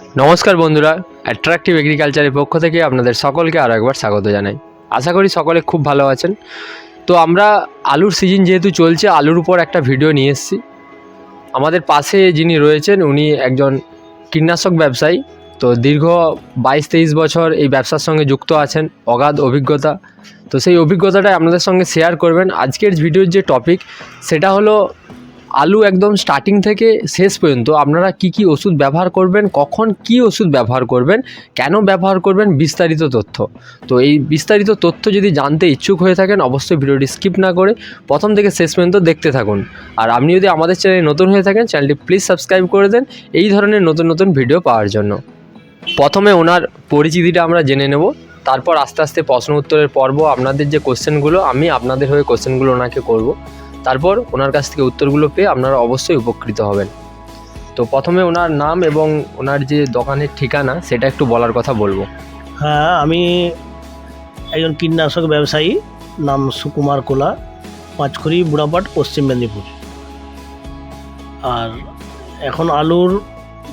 নমস্কার বন্ধুরা অ্যাট্রাকটিভ এগ্রিকালচারের পক্ষ থেকে আপনাদের সকলকে আরও একবার স্বাগত জানাই। আশা করি সকলে খুব ভালো আছেন। তো আমরা আলুর সিজন যেহেতু চলছে, আলুর উপর একটা ভিডিও নিয়ে এসেছি। আমাদের পাশে যিনি রয়েছেন, উনি একজন কীটনাশক ব্যবসায়ী। তো দীর্ঘ বাইশ তেইশ বছর এই ব্যবসার সঙ্গে যুক্ত আছেন, অগাধ অভিজ্ঞতা। তো সেই অভিজ্ঞতাটাই আপনাদের সঙ্গে শেয়ার করবেন। আজকের ভিডিওর যে টপিক সেটা হলো আলু একদম স্টার্টিং থেকে শেষ পর্যন্ত আপনারা কি কি ওষুধ ব্যবহার করবেন, কখন কি ওষুধ ব্যবহার করবেন, কেন ব্যবহার করবেন বিস্তারিত তথ্য। তো এই বিস্তারিত তথ্য যদি জানতে ইচ্ছুক হয়ে থাকেন, অবশ্যই ভিডিওটি স্কিপ না করে প্রথম থেকে শেষ পর্যন্ত দেখতে থাকুন। আর আপনি যদি আমাদের চ্যানেলে নতুন হয়ে থাকেন চ্যানেলটি প্লিজ সাবস্ক্রাইব করে দেন এই ধরনের নতুন নতুন ভিডিও পাওয়ার জন্য। প্রথমে ওনার পরিচিতিটা আমরা জেনে নেব, তারপর আস্তে আস্তে প্রশ্ন উত্তরের পর্ব, আপনাদের যে কোশ্চেনগুলো আমি আপনাদের হয়ে কোশ্চেনগুলো ওনাকে করব। তারপর ওনার কাছ থেকে উত্তরগুলো পেয়ে আপনারা অবশ্যই উপকৃত হবেন। তো প্রথমে ওনার নাম এবং ওনার যে দোকানের ঠিকানা সেটা একটু বলার কথা বলব। হ্যাঁ আমি একজন কীটনাশক ব্যবসায়ী নাম সুকুমার কোলা পাঁচখড়ি বুড়াপাট পশ্চিম মেদিনীপুর। আর এখন আলুর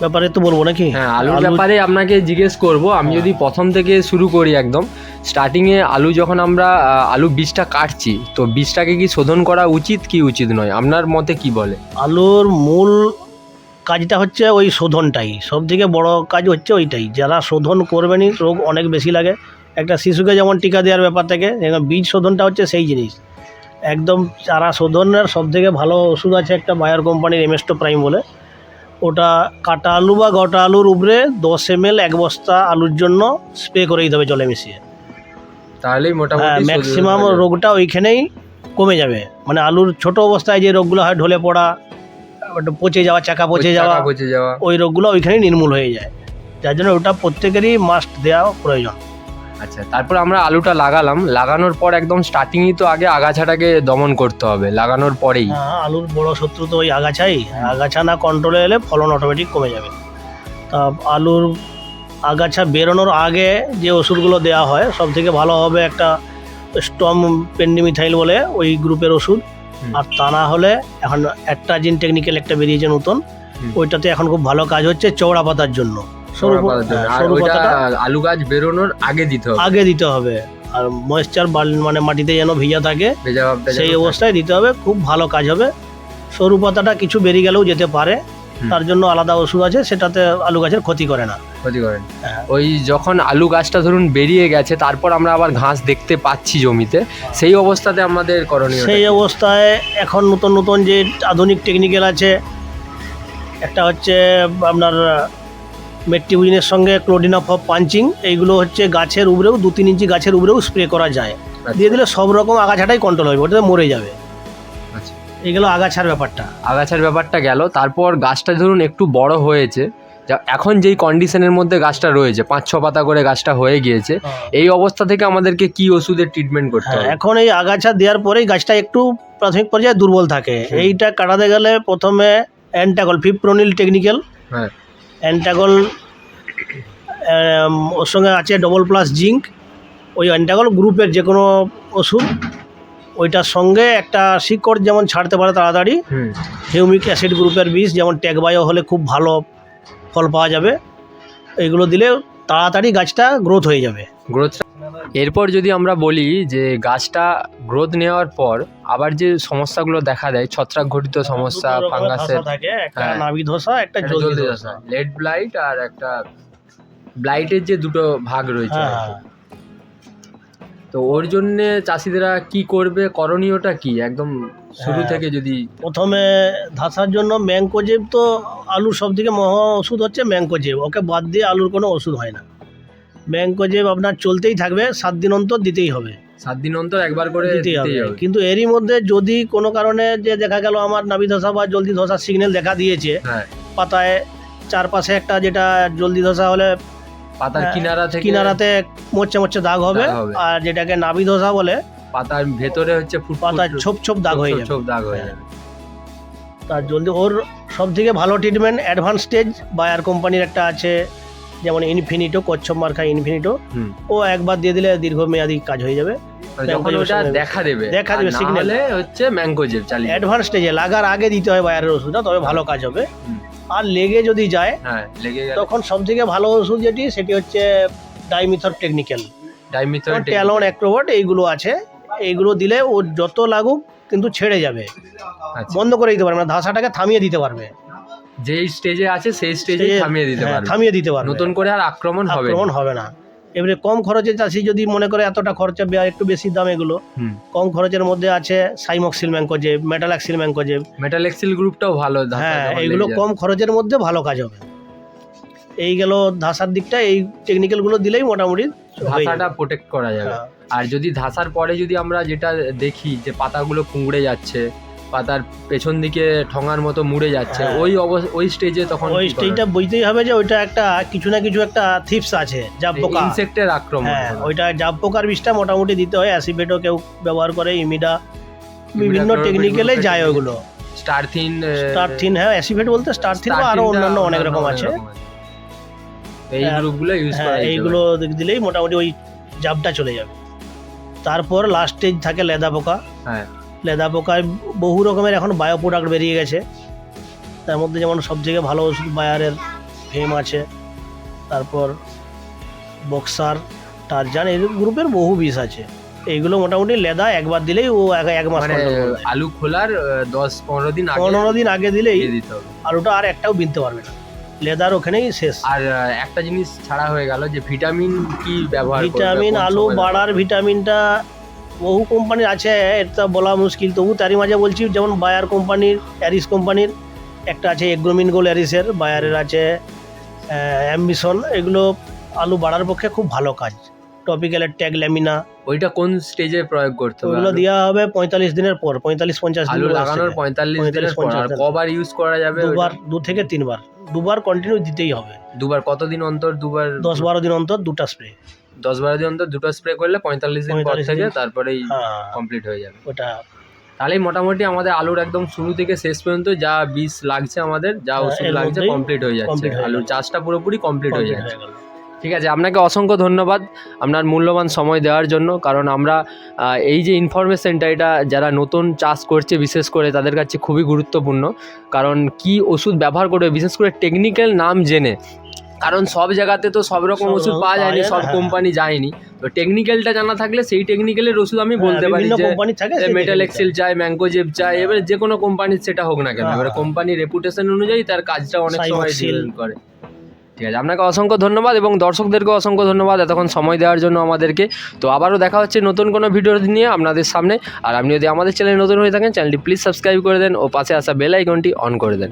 ব্যাপারে তো বলব নাকি? হ্যাঁ আলুর ব্যাপারে আপনাকে জিজ্ঞেস করব। আমি যদি প্রথম থেকে শুরু করি একদম স্টার্টিংয়ে আলু যখন আমরা আলু বীজটা কাটছি, তো বীজটাকে কি শোধন করা উচিত কি উচিত নয়? আপনার মতে কি বলে? আলুর মূল কাজটা হচ্ছে ওই শোধনটাই। সব থেকে বড় কাজ হচ্ছে ওইটাই। যারা শোধন করবেনই, রোগ অনেক বেশি লাগে। একটা শিশুকে যেমন টিকা দেওয়ার ব্যাপার থাকে বীজ শোধনটা হচ্ছে সেই জিনিস। একদম চারা শোধনের সব থেকে ভালো ওষুধ আছে একটা বায়ার কোম্পানির এমএসটো প্রাইম বলে। ওটা কাটা আলু বা গোটা আলুর উপরে দশ এম এক বস্তা আলুর জন্য স্প্রে করে দিতে হবে জলে মিশিয়ে। তাহলেই হ্যাঁ মোটামুটি ম্যাক্সিমাম রোগটা ওইখানেই কমে যাবে। মানে আলুর ছোট অবস্থায় যে রোগগুলো হয় ঢলে পড়া পচে যাওয়া চাকা পচে যাওয়া পচে যাওয়া। ওই রোগগুলো ওইখানেই নির্মূল হয়ে যায়। যার জন্য ওটা প্রত্যেকেরই মাস্ট দেওয়া প্রয়োজন। আচ্ছা তারপর আমরা আলুটা লাগালাম। লাগানোর পর একদম স্টার্টিংই তো আগে আগাছাটাকে দমন করতে হবে লাগানোর পরেই। হ্যাঁ, আলুর বড় শত্রু তো ওই আগাছাই। আগাছা না কন্ট্রোলে এলে ফলন অটোমেটিক কমে যাবে। তা আলুর আগাছা বেরোনোর আগে যে ওষুধগুলো দেওয়া হয় সব থেকে ভালো হবে একটা স্টম পেন্ডিমিথাইল বলে ওই গ্রুপের ওষুধ। আর তা না হলে এখন একটা জিন টেকনিক্যাল একটা বেরিয়েছে নতুন। ওইটাতে এখন খুব ভালো কাজ হচ্ছে চৌড়া পাতার জন্য। হ্যাঁ, আলু গাছ বেরোনোর আগে দিতে হবে। আগে দিতে হবে। আর ময়েশ্চার মানে মাটিতে যেন ভিজা থাকে সেই অবস্থায় দিতে হবে। খুব ভালো কাজ হবে। সরু পাতাটা কিছু বেরিয়ে গেলেও যেতে পারে। তার জন্য আলাদা ওষুধ আছে সেটাতে আলু গাছের ক্ষতি করে না। ক্ষতি করেন হ্যাঁ। ওই যখন আলু গাছটা ধরুন বেরিয়ে গেছে তারপর আমরা আবার ঘাস দেখতে পাচ্ছি জমিতে সেই অবস্থাতে আমাদের করণীয় সেই অবস্থায় এখন নতুন নতুন যে আধুনিক টেকনিক্যাল আছে একটা হচ্ছে আপনার মেট্রিউইনের সঙ্গে ক্লোডিনাফ পাঞ্চিং এইগুলো হচ্ছে গাছের উপরেও দু তিন ইঞ্চি গাছের উপরেও স্প্রে করা যায়। দিয়ে দিলে সব রকম আগাছাটাই কন্ট্রোল হবে ওটাতে মরে যাবে। এইগুলো আগাছার ব্যাপারটা। আগাছার ব্যাপারটা গেল। তারপর গাছটা ধরুন একটু বড় হয়েছে। যা- এখন যেই কন্ডিশনের মধ্যে গাছটা রয়েছে পাঁচ ছ পাতা করে গাছটা হয়ে গিয়েছে এই অবস্থা থেকে আমাদেরকে কি ওষুধের ট্রিটমেন্ট করতে হ্যাঁ হবে? এখন এই আগাছা দেওয়ার পরেই গাছটা একটু প্রাথমিক পর্যায়ে দুর্বল থাকে। এইটা কাটাতে গেলে প্রথমে অ্যান্টাগল ফিপ্রোনিল টেকনিক্যাল হ্যাঁ। অ্যান্টাগল ওর সঙ্গে আছে ডবল প্লাস জিঙ্ক ওই অ্যান্টাগল গ্রুপের যে কোনো ওষুধ। ওইটার সঙ্গে একটা শিকড় যেমন ছাড়তে পারে তাড়াতাড়ি হুম। হিউমিক অ্যাসিড গ্রুপের বিষ যেমন ট্যাগবায়ো হলে খুব ভালো ফল পাওয়া যাবে। এগুলো দিলে তাড়াতাড়ি গাছটা গ্রোথ হয়ে যাবে। গ্রোথ এরপর যদি আমরা বলি যে গাছটা গ্রোথ নেওয়ার পর আবার যে সমস্যাগুলো দেখা দেয় ছত্রাক ঘটিত সমস্যা ফাঙ্গাসের ধসা একটা হ্যাঁ। নাভি ধসা একটা জলদি ধসা। লেড ব্লাইট আর একটা ব্লাইটের যে দুটো ভাগ রয়েছে হ্যাঁ। তো ওর জন্য চাষিদেরা কি করবে? করণীয়টা কি? একদম শুরু হ্যাঁ। থেকে যদি প্রথমে ধাসার জন্য ম্যাংকোজেব তো আলুর সব থেকে মহা ওষুধ হচ্ছে ম্যাংকোজেব ওকে বাদ দিয়ে আলুর কোনো ওষুধ হয় না। ম্যাংকোজেব আপনার চলতেই থাকবে সাত দিন অন্তর দিতেই হবে। সাত দিন অন্তর একবার করে দিতেই হবে। কিন্তু এরই মধ্যে যদি কোনো কারণে যে দেখা গেল আমার নাভি ধসা বা জলদি ধসার সিগন্যাল দেখা দিয়েছে হ্যাঁ। পাতায় চারপাশে একটা যেটা জলদি ধসা হলে পাতার হ্যাঁ, কিনারা থেকে কিনারাতে মোচে মোচে দাগ হবে আর যেটাকে নাভি ধসা বলে পাতার ভেতরে হচ্ছে ফুট পাতায় ছোপ ছোপ দাগ হয়ে যাবে ছোপ দাগ হয়ে হ্যাঁ। যাবে। তার জলদি ওর সব থেকে ভালো ট্রিটমেন্ট অ্যাডভান্স স্টেজ বায়ার কোম্পানির একটা আছে যেমন ইনফিনিটো কচ্ছপ মার্কা ইনফিনিটো ও একবার দিয়ে দিলে দীর্ঘমেয়াদী কাজ হয়ে যাবে। যখন ওটা দেখা দেবে দেখা দেবে। হলে হচ্ছে ম্যাঙ্গো জেব চালিয়ে অ্যাডভান্স স্টেজে লাগার আগে দিতে হয় বায়ারের ওষুধটা তবে ভালো কাজ হবে। আর লেগে যদি যায় হ্যাঁ লেগে গেল তখন সব থেকে ভালো ওষুধ যেটি সেটি হচ্ছে ডাইমিথর টেকনিক্যাল। ডাইমিথর ট্যালন অ্যাক্রোভট এইগুলো আছে। এইগুলো দিলে ও যত লাগুক কিন্তু ছেড়ে যাবে। আচ্ছা। বন্ধ করে দিতে পারবে না ধাসাটাকে থামিয়ে দিতে পারবে। যেই স্টেজে আছে সেই স্টেজে থামিয়ে দিতে হ্যাঁ, পারবে। থামিয়ে দিতে পারবে। নতুন করে আর আক্রমণ হবে আক্রমণ হবে না। এবারে কম খরচে চাষি যদি মনে করে এতটা খরচা একটু বেশি দাম এগুলো কম খরচের মধ্যে আছে cymoxanil mancozeb metalaxyl mancozeb metalaxyl গ্রুপটাও ভালো হ্যাঁ এইগুলো কম খরচের মধ্যে ভালো কাজ হবে। এই গেল ধাসার দিকটা এই টেকনিক্যালগুলো দিলেই মোটামুটি। ধাসাটা প্রোটেক্ট করা যাবে। হ্যাঁ। আর যদি ধাসার পরে যদি আমরা যেটা দেখি যে পাতাগুলো কুঁকড়ে যাচ্ছে পাতার পেছন দিকে ঠঙার মতো মুড়ে যাচ্ছে হ্যাঁ। ওই ওই স্টেজে তখন ওই স্টেজটা বুঝতেই হবে যে ওইটা একটা কিছু না কিছু একটা থিপস আছে জাব পোকা। ইনসেক্টের আক্রমণ হ্যাঁ ওইটা জাব পোকার বিষটা মোটামুটি দিতে হয় অ্যাসিবেটও কেউ ব্যবহার করে ইমিডা বিভিন্ন টেকনিক্যালে যায় ওগুলো স্টারথিন স্টার থিন হ্যাঁ অ্যাসিভেট বলতে স্টার থিন বা আরও অন্যান্য অনেক রকম আছে। এই হ্যাঁ, গ্রুপগুলো ইউজ করা হ্যাঁ এইগুলো দিলেই মোটামুটি ওই জাবটা চলে যাবে। তারপর লাস্ট স্টেজ থাকে লেদা পোকা। হ্যাঁ। লেদা পোকায় বহু রকমের এখন বায়ো প্রোডাক্ট বেরিয়ে গেছে। তার মধ্যে যেমন সব থেকে ভালো ওষুধ বায়ারের ফেম আছে। তারপর বক্সার টারজান এই গ্রুপের বহু বিষ আছে। এইগুলো মোটামুটি লেদা একবার দিলেই ও এক এক মাস মানে। আলু খোলার দশ পনেরো দিন পনেরো দিন আগে দিলেই দিতে হবে। আলুটা আর একটাও বিনতে পারবে না। লেদার ওখানেই শেষ। আর একটা জিনিস ছাড়া হয়ে গেল যে ভিটামিন কি ব্যবহার ভিটামিন আলু বাড়ার ভিটামিনটা বহু কোম্পানির আছে, এটা বলা মুশকিল। তবু তারই মাঝে বলছি, যেমন বায়ার কোম্পানির অ্যারিস কোম্পানির একটা আছে এগ্রোমিন গোল অ্যারিসের বায়ারের আছে অ্যাম্বিশন এগুলো আলু বাড়ার পক্ষে খুব ভালো কাজ। টপিক্যালের ট্যাগ ল্যামিনা ওইটা কোন স্টেজে প্রয়োগ করতে হবে? ওগুলো? দেওয়া হবে পঁয়তাল্লিশ দিনের পর পঁয়তাল্লিশ পঞ্চাশ দিন আলু লাগানোর। পঁয়তাল্লিশ দিনের পর আর কবার ইউজ করা যাবে দুবার দু থেকে তিনবার। দুবার কন্টিনিউ দিতেই হবে। দুবার কতদিন অন্তর? দুবার দশ বারো দিন অন্তর দুটা স্প্রে দশ বারো দিন অন্তর দুটো স্প্রে করলে পঁয়তাল্লিশ দিন পর 45 থেকে তারপরেই হ্যাঁ। কমপ্লিট হয়ে যাবে। ওটা তাহলেই মোটামুটি আমাদের আলুর একদম শুরু থেকে শেষ পর্যন্ত যা বীজ লাগছে আমাদের যা হ্যাঁ, ওষুধ লাগছে কমপ্লিট হয়ে যাচ্ছে। আলুর চাষটা পুরোপুরি কমপ্লিট হয়ে যাচ্ছে। হয়ে। ঠিক আছে আপনাকে অসংখ্য ধন্যবাদ আপনার মূল্যবান সময় দেওয়ার জন্য। কারণ আমরা এই যে ইনফরমেশনটা এটা যারা নতুন চাষ করছে বিশেষ করে তাদের কাছে খুবই গুরুত্বপূর্ণ। কারণ কি ওষুধ ব্যবহার করবে বিশেষ করে টেকনিক্যাল নাম জেনে। কারণ সব জায়গাতে তো সব রকম ওষুধ পাওয়া যায়নি সব হ্যাঁ। কোম্পানি যায়নি। তো টেকনিক্যালটা জানা থাকলে সেই টেকনিক্যালের ওষুধ আমি বলতে হ্যাঁ, পারি যে মেটাল এক্সেল চাই ম্যাঙ্গোজেব চাই এবারে যে কোনো কোম্পানির সেটা হোক না কেন। হ্যাঁ, এবারে হ্যাঁ। কোম্পানির রেপুটেশন অনুযায়ী তার কাজটা অনেক সময়। করে। ঠিক আছে। আপনাকে অসংখ্য ধন্যবাদ এবং দর্শকদেরকেও অসংখ্য ধন্যবাদ এতক্ষণ সময় দেওয়ার জন্য আমাদেরকে। তো আবারও দেখা হচ্ছে নতুন কোনো ভিডিও নিয়ে আপনাদের সামনে। আর আপনি যদি আমাদের চ্যানেলে নতুন হয়ে থাকেন, চ্যানেলটি প্লিজ সাবস্ক্রাইব করে দেন ও পাশে আসা বেল আইকনটি অন করে দেন।